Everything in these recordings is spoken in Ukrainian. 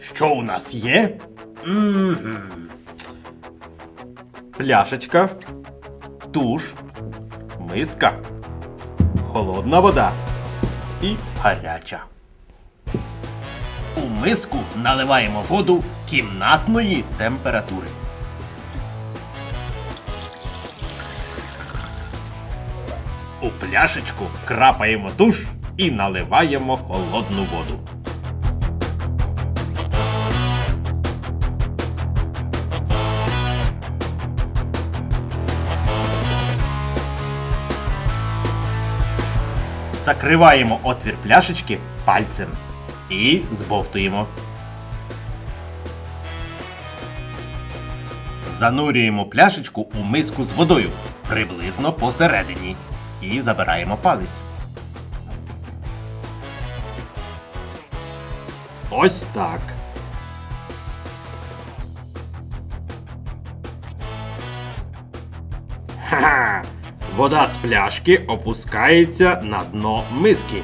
що у нас є? Мгм. Пляшечка, туш, миска, холодна вода і гаряча. У миску наливаємо воду кімнатної температури. У пляшечку крапаємо туш і наливаємо холодну воду. Закриваємо отвір пляшечки пальцем і збовтуємо. Занурюємо пляшечку у миску з водою приблизно посередині і забираємо палець. Ось так. Ха-ха! Вода з пляшки опускається на дно миски.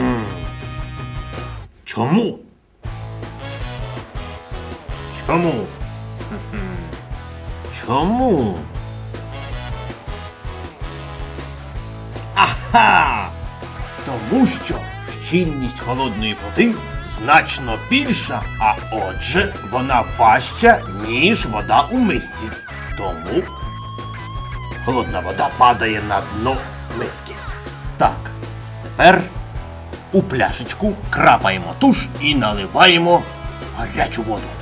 М. Чому? Чому? Чому? Тому що щільність холодної води значно більша, а отже, вона важча, ніж вода у мисці. Тому холодна вода падає на дно миски. Так, тепер у пляшечку крапаємо туш і наливаємо гарячу воду.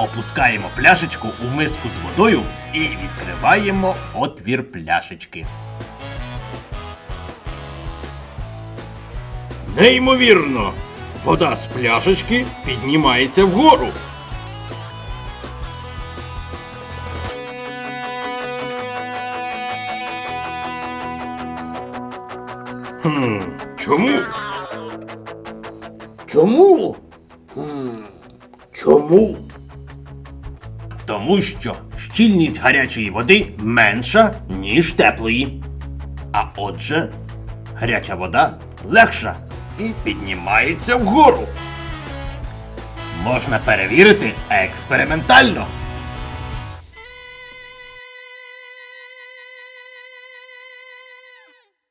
Опускаємо пляшечку у миску з водою і відкриваємо отвір пляшечки. Неймовірно! Вода з пляшечки піднімається вгору. Хм, чому? Чому? Хм, чому? Тому що щільність гарячої води менша, ніж теплої. А отже, гаряча вода легша і піднімається вгору. Можна перевірити експериментально.